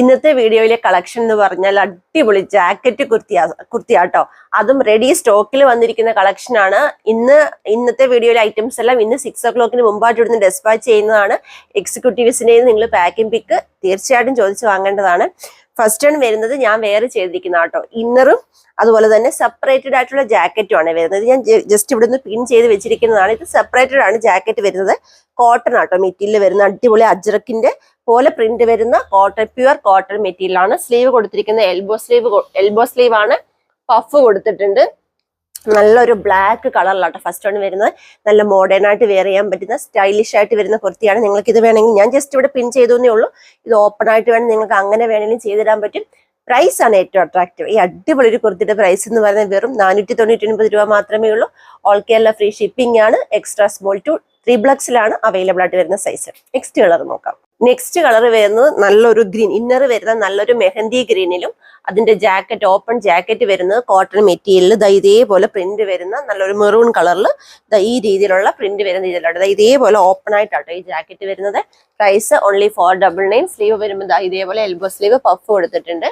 ഇന്നത്തെ വീഡിയോയിലെ കളക്ഷൻ എന്ന് പറഞ്ഞാൽ അടിപൊളി ജാക്കറ്റ് കുർത്തിയാ കുർത്തിയാട്ടോ. അതും റെഡി സ്റ്റോക്കിൽ വന്നിരിക്കുന്ന കളക്ഷൻ ആണ്. ഇന്ന് ഇന്നത്തെ വീഡിയോയിലെ ഐറ്റംസ് എല്ലാം ഇന്ന് സിക്സ് ഒ ക്ലോക്കിന് മുമ്പായിട്ട് ഇവിടുന്ന് ഡെസ്പാച്ച് ചെയ്യുന്നതാണ്. എക്സിക്യൂട്ടീവ്സിന്റെ നിങ്ങൾ പാക്കിംഗ് പിക്ക് തീർച്ചയായിട്ടും ചോദിച്ചു വാങ്ങേണ്ടതാണ്. ഫസ്റ്റ് ആണ് വരുന്നത് ഞാൻ വേറെ ചെയ്തിരിക്കുന്ന കേട്ടോ ഇന്നറും അതുപോലെ തന്നെ സെപ്പറേറ്റഡ് ആയിട്ടുള്ള ജാക്കറ്റും ആണ് വരുന്നത്. ഞാൻ ജസ്റ്റ് ഇവിടെ നിന്ന് പിൻ ചെയ്ത് വെച്ചിരിക്കുന്നതാണ്. ഇത് സെപ്പറേറ്റഡ് ആണ് ജാക്കറ്റ് വരുന്നത്. കോട്ടൺ ആട്ടോ മെറ്റീരിയൽ വരുന്ന അടിപൊളി അജ്രക്കിന്റെ പോലെ പ്രിന്റ് വരുന്ന കോട്ടൺ പ്യുവർ കോട്ടൺ മെറ്റീരിയൽ ആണ് സ്ലീവ് കൊടുത്തിരിക്കുന്ന എൽബോ സ്ലീവ് എൽബോ സ്ലീവ് ആണ്. പഫ് കൊടുത്തിട്ടുണ്ട്. നല്ലൊരു ബ്ലാക്ക് കളറിലാട്ടോ ഫസ്റ്റ് ആണ് വരുന്നത് നല്ല മോഡേൺ ആയിട്ട് വെയർ ചെയ്യാൻ പറ്റുന്ന സ്റ്റൈലിഷ് ആയിട്ട് വരുന്ന കുർത്തിയാണ് നിങ്ങൾക്ക് ഇത് വേണമെങ്കിൽ ഞാൻ ജസ്റ്റ് ഇവിടെ പിൻ ചെയ്തേ ഉള്ളൂ. ഇത് ഓപ്പൺ ആയിട്ട് വേണം നിങ്ങൾക്ക് അങ്ങനെ വേണമെങ്കിലും ചെയ്തിടാൻ പറ്റും. പ്രൈസ് ആണ് ഏറ്റവും അട്രാക്റ്റീവ് ഈ അടിപൊളി ഒരു കുർത്തിയുടെ പ്രൈസ് എന്ന് പറയുന്നത് വെറും നാനൂറ്റി തൊണ്ണൂറ്റി ഒൻപത് രൂപ മാത്രമേ ഉള്ളൂ. ഓൾ കേരള ഫ്രീ ഷിപ്പിംഗ് ആണ്. എക്സ്ട്രാ സ്മോൾ ടു ത്രീ ബ്ലക്സിലാണ് അവൈലബിൾ ആയിട്ട് വരുന്ന സൈസ് നെക്സ്റ്റ് കളർ നോക്കാം. നെക്സ്റ്റ് കളർ വരുന്നത് നല്ലൊരു ഗ്രീൻ ഇന്നർ വരുന്ന നല്ലൊരു മെഹന്തി ഗ്രീനിലും അതിന്റെ ജാക്കറ്റ് ഓപ്പൺ ജാക്കറ്റ് വരുന്നത് കോട്ടൺ മെറ്റീരിയലിൽ ദാ ഇതേപോലെ പ്രിന്റ് വരുന്ന നല്ലൊരു മെറൂൺ കളറിൽ ഈ രീതിയിലുള്ള പ്രിന്റ് വരുന്ന രീതിയിലുണ്ട്. ദാ ഇതേപോലെ ഓപ്പൺ ആയിട്ടാട്ടോ ഈ ജാക്കറ്റ് വരുന്നത്. Price only four double nine sleeve വരുമ്പോൾ ദാ ഇതേപോലെ എൽബോ സ്ലീവ് പഫ് കൊടുത്തിട്ടുണ്ട്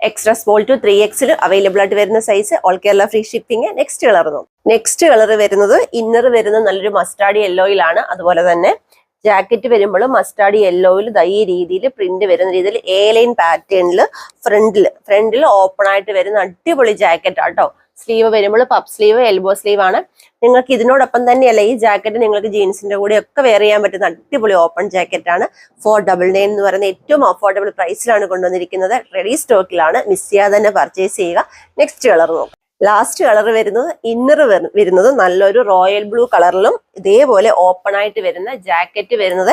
extra small two three XL available ആയിട്ട് വരുന്ന size all Kerala free shipping next colour next colour വരുന്നത് ഇന്നർ വരുന്ന നല്ലൊരു മസ്റ്റാർഡ് യെല്ലോയിലാണ് അതുപോലെ തന്നെ ജാക്കറ്റ് വരുമ്പോൾ മസ്റ്റാർഡ് യെല്ലോയിൽ ഈ രീതിയിൽ പ്രിന്റ് വരുന്ന രീതിയിൽ എ ലൈൻ പാറ്റേണിൽ ഫ്രണ്ടിൽ ഫ്രണ്ടിൽ ഓപ്പൺ ആയിട്ട് വരുന്ന അടിപൊളി ജാക്കറ്റ് ആട്ടോ സ്ലീവ് വരുമ്പോൾ പപ്പ് സ്ലീവ് എൽബോ സ്ലീവ് ആണ്. നിങ്ങൾക്ക് ഇതിനോടൊപ്പം തന്നെയല്ല ഈ ജാക്കറ്റ് നിങ്ങൾക്ക് ജീൻസിന്റെ കൂടെ ഒക്കെ വെയർ ചെയ്യാൻ പറ്റുന്ന അടിപൊളി ഓപ്പൺ ജാക്കറ്റ് ആണ്. ഫോർ ഡബിൾ നയൻ എന്ന് പറയുന്ന ഏറ്റവും അഫോർഡബിൾ പ്രൈസിലാണ് കൊണ്ടുവന്നിരിക്കുന്നത്. റെഡി സ്റ്റോക്കിലാണ് മിസ് ചെയ്യാതെ തന്നെ പർച്ചേസ് ചെയ്യുക. നെക്സ്റ്റ് കളർ നോക്കാം. ലാസ്റ്റ് കളർ വരുന്നത് ഇന്നർ വരുന്നത് നല്ലൊരു റോയൽ ബ്ലൂ കളറിലും ഇതേപോലെ ഓപ്പൺ ആയിട്ട് വരുന്ന ജാക്കറ്റ് വരുന്നത്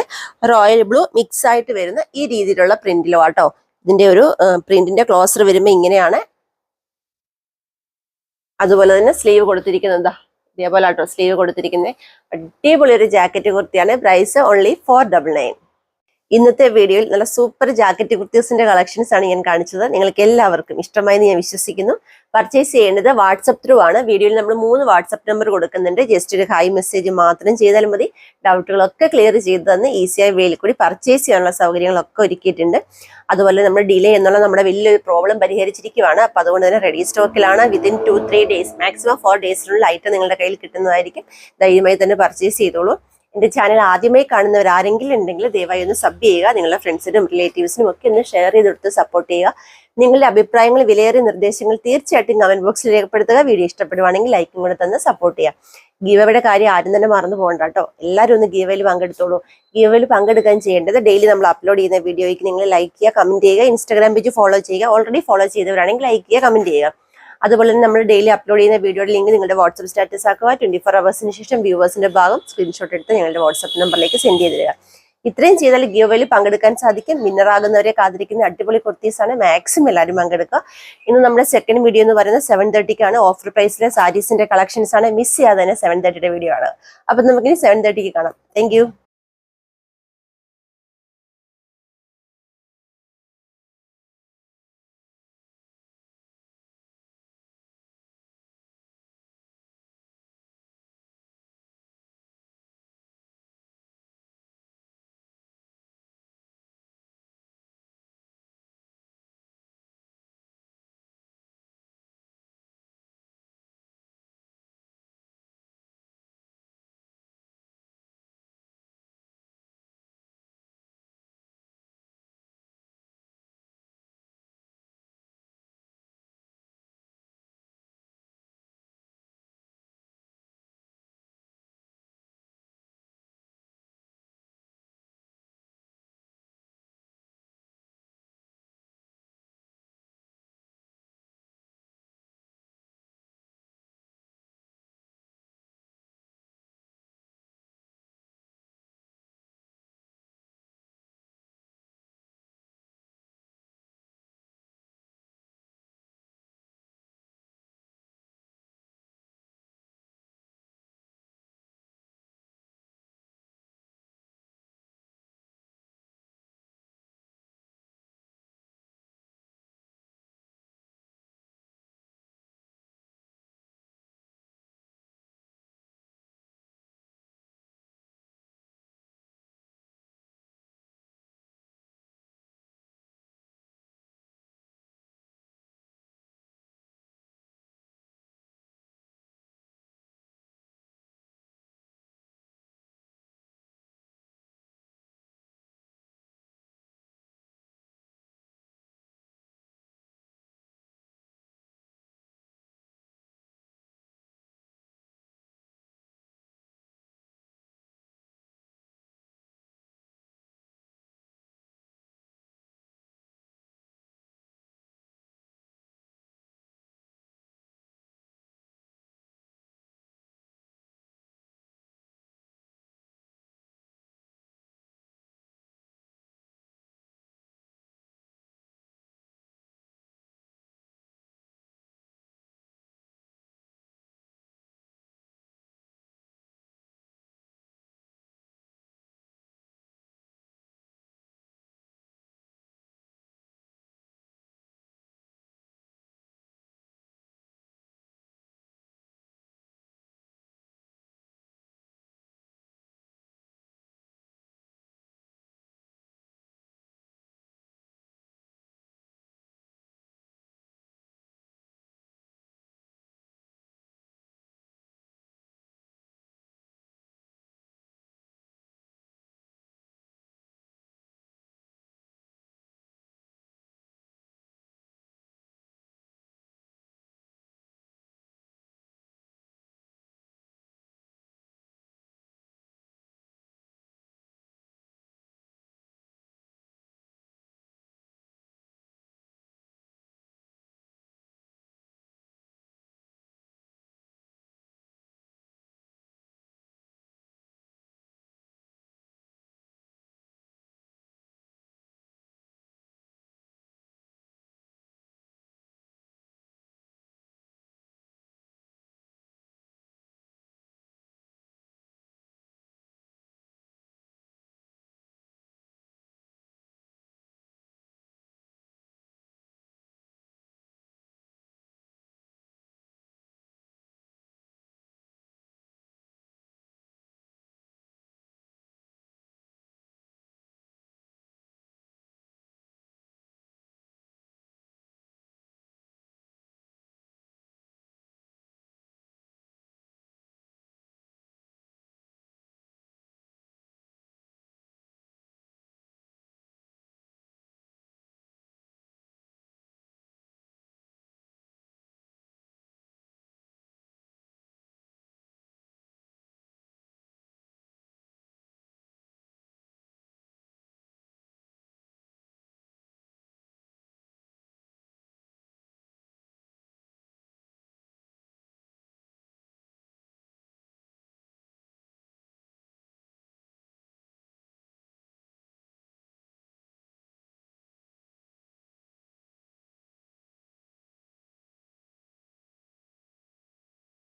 റോയൽ ബ്ലൂ മിക്സ് ആയിട്ട് വരുന്ന ഈ രീതിയിലുള്ള പ്രിന്റിലും ആട്ടോ. ഇതിന്റെ ഒരു പ്രിന്റിന്റെ ക്ലോസർ വരുമ്പോൾ ഇങ്ങനെയാണ്. അതുപോലെ തന്നെ സ്ലീവ് കൊടുത്തിരിക്കുന്നത് എന്താ? ഇതേപോലെ ആട്ടോ സ്ലീവ് കൊടുത്തിരിക്കുന്നത്. അടിപൊളി ഒരു ജാക്കറ്റ് കുർത്തിയാണ്. Price only four double nine ഇന്നത്തെ വീഡിയോയിൽ നല്ല സൂപ്പർ ജാക്കറ്റ് കുർത്തീസിന്റെ കളക്ഷൻസ് ആണ് ഞാൻ കാണിച്ചത്. നിങ്ങൾക്ക് എല്ലാവർക്കും ഇഷ്ടമായി ഞാൻ വിശ്വസിക്കുന്നു. പർച്ചേസ് ചെയ്യേണ്ടത് വാട്സപ്പ് ത്രൂ ആണ്. വീഡിയോയിൽ നമ്മൾ മൂന്ന് വാട്സപ്പ് നമ്പർ കൊടുക്കുന്നുണ്ട്. ജസ്റ്റ് ഒരു ഹൈ മെസ്സേജ് മാത്രം ചെയ്താൽ മതി. ഡൗട്ടുകളൊക്കെ ക്ലിയർ ചെയ്ത് തന്ന് ഈസിയായി വേയിൽ കൂടി പർച്ചേസ് ചെയ്യാനുള്ള സൗകര്യങ്ങളൊക്കെ ഒരുക്കിയിട്ടുണ്ട്. അതുപോലെ നമ്മൾ ഡിലേ എന്നുള്ള നമ്മുടെ വലിയൊരു പ്രോബ്ലം പരിഹരിച്ചിരിക്കുകയാണ് അപ്പോൾ അതുകൊണ്ട് തന്നെ ready സ്റ്റോക്കിലാണ് within two three days maximum four ഡേയ്സിനുള്ള item നിങ്ങളുടെ കയ്യിൽ കിട്ടുന്നതായിരിക്കും. ധൈര്യമായി തന്നെ പർച്ചേസ് ചെയ്തോളൂ. എന്റെ ചാനൽ ആദ്യമായി കാണുന്നവർ ആരെങ്കിലും ഉണ്ടെങ്കിൽ ദയവായി ഒന്ന് സബ് ചെയ്യുക നിങ്ങളുടെ ഫ്രണ്ട്സിനും റിലേറ്റീവ്സിനും ഒക്കെ ഒന്ന് ഷെയർ ചെയ്ത് കൊടുത്ത് സപ്പോർട്ട് ചെയ്യുക. നിങ്ങളുടെ അഭിപ്രായങ്ങൾ വിലയേറിയ നിർദ്ദേശങ്ങൾ തീർച്ചയായിട്ടും കമന്റ് ബോക്സിൽ രേഖപ്പെടുത്തുക. വീഡിയോ ഇഷ്ടപ്പെടുവാണെങ്കിൽ ലൈക്കും കൂടെ തന്നെ സപ്പോർട്ട് ചെയ്യുക. ഗീവയുടെ കാര്യം ആരും തന്നെ മറന്നു പോകണ്ട കേട്ടോ. എല്ലാവരും ഒന്ന് ഗീവയിൽ പങ്കെടുത്തോളൂ. ഗീവയിൽ പങ്കെടുക്കാൻ ചെയ്യേണ്ടത് ഡെയിലി നമ്മൾ അപ്ലോഡ് ചെയ്യുന്ന വീഡിയോയ്ക്ക് നിങ്ങൾ ലൈക്ക് ചെയ്യുക കമന്റ് ചെയ്യുക ഇൻസ്റ്റാഗ്രാം പേജ് ഫോളോ ചെയ്യുക. ഓൾറെഡി ഫോളോ ചെയ്തവരാണെങ്കിൽ ലൈക്ക് ചെയ്യുക കമന്റ് ചെയ്യുക. അതുപോലെ തന്നെ നമ്മൾ ഡെയിലി അപ്ലോഡ് ചെയ്യുന്ന വീഡിയോയുടെ ലിങ്ക് നിങ്ങളുടെ വാട്സ്ആപ്പ് സ്റ്റാറ്റസ് ആക്കുക. ട്വന്റി ഫോർ അവേഴ്സിന് ശേഷം വ്യൂവേഴ്സിന്റെ ഭാഗം സ്ക്രീൻഷോട്ട് എടുത്ത് ഞങ്ങളുടെ വാട്സ്ആപ്പ് നമ്പറിലേക്ക് സെൻഡ് ചെയ്ത് തരിക. ഇത്രയും ചെയ്താൽ ഗിയോവയിൽ പങ്കെടുക്കാൻ സാധിക്കും. വിന്നറാകുന്നവരെ കാത്തിരിക്കുന്ന അടിപൊളി കുർത്തീസാണ് മാക്സിമം എല്ലാവരും പങ്കെടുക്കുക. ഇന്ന് നമ്മുടെ സെക്കൻഡ് വീഡിയോ എന്ന് പറയുന്നത് സെവൻ തേർട്ടിക്കാണ് ഓഫർ പ്രൈസിലെ സാരീസിന്റെ കളക്ഷൻസ് ആണ്. മിസ് ചെയ്യാതെ തന്നെ സെവൻ തേർട്ടിയുടെ വീഡിയോ ആണ്. അപ്പൊ നമുക്കിനി സെവൻ തേർട്ടിക്ക് കാണാം. താങ്ക്